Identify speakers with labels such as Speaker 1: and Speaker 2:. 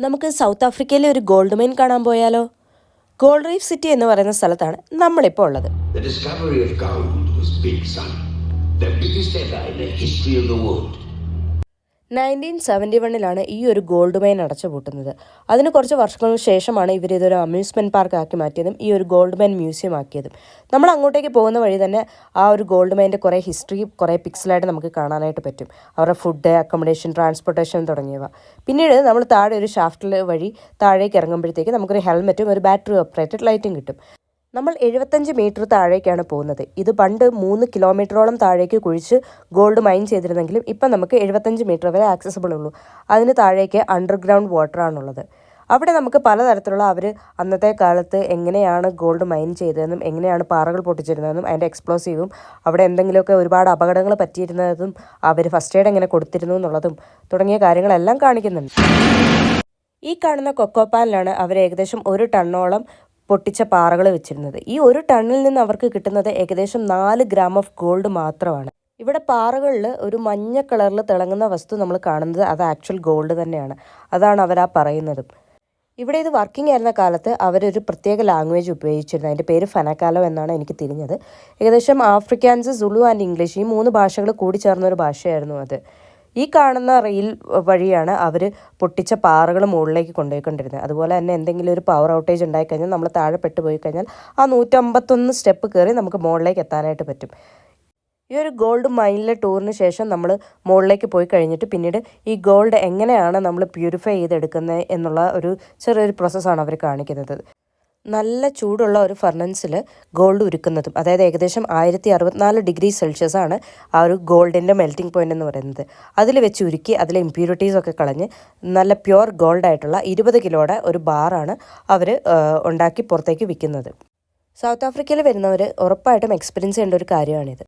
Speaker 1: നമുക്ക് സൗത്ത് ആഫ്രിക്കയിലെ ഒരു ഗോൾഡ് മൈൻ കാണാൻ പോയാലോ ഗോൾഡ് റീഫ് സിറ്റി എന്ന് പറയുന്ന സ്ഥലത്താണ് നമ്മളിപ്പോൾ ഉള്ളത്
Speaker 2: The discovery of gold was big, son. The biggest ever in the history of the world.
Speaker 1: Nineteen seventy വണ്ണിലാണ് ഈ ഒരു ഗോൾഡ് മൈൻ അടച്ചുപൂട്ടുന്നത്. അതിന് കുറച്ച് വർഷങ്ങൾക്ക് ശേഷമാണ് ഇവർ ഇതൊരു അമ്യൂസ്മെന്റ് പാർക്ക് ആക്കി മാറ്റിയതും ഈ ഒരു ഗോൾഡ് മൈൻ മ്യൂസിയം ആക്കിയതും നമ്മൾ അങ്ങോട്ടേക്ക് പോകുന്ന വഴി തന്നെ ആ ഒരു ഗോൾഡ് മൈന്റെ കുറേ ഹിസ്റ്ററി കുറേ പിക്സലായിട്ട് നമുക്ക് കാണാനായിട്ട് പറ്റും. അവരുടെ ഫുഡ് അക്കോമഡേഷൻ ട്രാൻസ്പോർട്ടേഷൻ തുടങ്ങിയവ. പിന്നീട് നമ്മൾ താഴെ ഒരു ഷാഫ്റ്റിൽ വഴി താഴേക്ക് ഇറങ്ങുമ്പോഴത്തേക്ക് നമുക്കൊരു ഹെൽമെറ്റും ഒരു ബാറ്ററി ഓപ്പറേറ്റഡ് ലൈറ്റും കിട്ടും. നമ്മൾ എഴുപത്തഞ്ച് മീറ്റർ താഴേക്കാണ് പോകുന്നത്. ഇത് പണ്ട് മൂന്ന് കിലോമീറ്ററോളം താഴേക്ക് കുഴിച്ച് ഗോൾഡ് മൈൻ ചെയ്തിരുന്നെങ്കിലും ഇപ്പം നമുക്ക് എഴുപത്തഞ്ച് മീറ്റർ വരെ ആക്സസിബിൾ ഉള്ളൂ. അതിന് താഴേക്ക് അണ്ടർഗ്രൗണ്ട് വാട്ടറാണുള്ളത് അവിടെ നമുക്ക് പലതരത്തിലുള്ള അവർ അന്നത്തെ കാലത്ത് എങ്ങനെയാണ് ഗോൾഡ് മൈൻ ചെയ്തതെന്നും എങ്ങനെയാണ് പാറകൾ പൊട്ടിച്ചിരുന്നതെന്നും അതിന്റെ എക്സ്പ്ലോസീവും അവിടെ എന്തെങ്കിലുമൊക്കെ ഒരുപാട് അപകടങ്ങൾ പറ്റിയിരുന്നതും അവർ ഫസ്റ്റ് എയ്ഡ് എങ്ങനെ കൊടുത്തിരുന്നു എന്നുള്ളതും തുടങ്ങിയ കാര്യങ്ങളെല്ലാം കാണിക്കുന്നുണ്ട്. ഈ കാണുന്ന കൊക്കോപ്പാനിലാണ് അവർ ഏകദേശം ഒരു ടണ്ണോളം പൊട്ടിച്ച പാറകൾ വെച്ചിരുന്നത്. ഈ ഒരു ടണ്ണിൽ നിന്ന് അവർക്ക് കിട്ടുന്നത് ഏകദേശം നാല് ഗ്രാം ഓഫ് ഗോൾഡ് മാത്രമാണ്. ഇവിടെ പാറകളിൽ ഒരു മഞ്ഞ കളറിൽ തിളങ്ങുന്ന വസ്തു നമ്മൾ കാണുന്നത് അത് ആക്ച്വൽ ഗോൾഡ് തന്നെയാണ്. അതാണ് അവർ ആ പറയുന്നതും. ഇവിടെ ഇത് വർക്കിംഗ് ആയിരുന്ന കാലത്ത് അവരൊരു പ്രത്യേക ലാംഗ്വേജ് ഉപയോഗിച്ചിരുന്നു അതിന്റെ പേര് ഫനക്കാലോ എന്നാണ് എനിക്ക് തിരിഞ്ഞത്. ഏകദേശം ആഫ്രിക്കാൻസ് സുളു ആൻഡ് ഇംഗ്ലീഷ് ഈ മൂന്ന് ഭാഷകൾ കൂടി ചേർന്ന ഒരു ഭാഷയായിരുന്നു അത്. ഈ കാണുന്ന റെയിൽ വഴിയാണ് അവർ പൊട്ടിച്ച പാറകൾ മുകളിലേക്ക് കൊണ്ടുപോയിക്കൊണ്ടിരുന്നത്. അതുപോലെ തന്നെ എന്തെങ്കിലും ഒരു പവർ ഔട്ടേജ് ഉണ്ടായിക്കഴിഞ്ഞാൽ നമ്മൾ താഴെ പെട്ടുപോയി കഴിഞ്ഞാൽ ആ നൂറ്റമ്പത്തൊന്ന് സ്റ്റെപ്പ് കയറി നമുക്ക് മുകളിലേക്ക് എത്താനായിട്ട് പറ്റും. ഈ ഒരു ഗോൾഡ് മൈനിലെ ടൂറിന് ശേഷം നമ്മൾ മുകളിലേക്ക് പോയി കഴിഞ്ഞിട്ട് പിന്നീട് ഈ ഗോൾഡ് എങ്ങനെയാണ് നമ്മൾ പ്യൂരിഫൈ ചെയ്തെടുക്കുന്നത് എന്നുള്ള ഒരു ചെറിയൊരു പ്രോസസ്സാണ് അവർ കാണിക്കുന്നത്. നല്ല ചൂടുള്ള ഒരു ഫർണൻസിൽ ഗോൾഡ് ഉരുക്കുന്നതും. അതായത് ഏകദേശം ആയിരത്തി അറുപത്തിനാല് ഡിഗ്രി സെൽഷ്യസ് ആണ് ആ ഒരു ഗോൾഡിന്റെ മെൽറ്റിംഗ് പോയിന്റ് എന്ന് പറയുന്നത്. അതിൽ വെച്ച് ഉരുക്കി അതിലെ ഇമ്പ്യൂരിറ്റീസ് ഒക്കെ കളഞ്ഞ് നല്ല പ്യുവർ ഗോൾഡ് ആയിട്ടുള്ള ഇരുപത് കിലോയുടെ ഒരു ബാറാണ് അവർ ഉണ്ടാക്കി പുറത്തേക്ക് വിൽക്കുന്നത് സൗത്ത് ആഫ്രിക്കയിൽ വരുന്നവർ ഉറപ്പായിട്ടും എക്സ്പീരിയൻസ് ചെയ്യേണ്ട ഒരു കാര്യമാണിത്.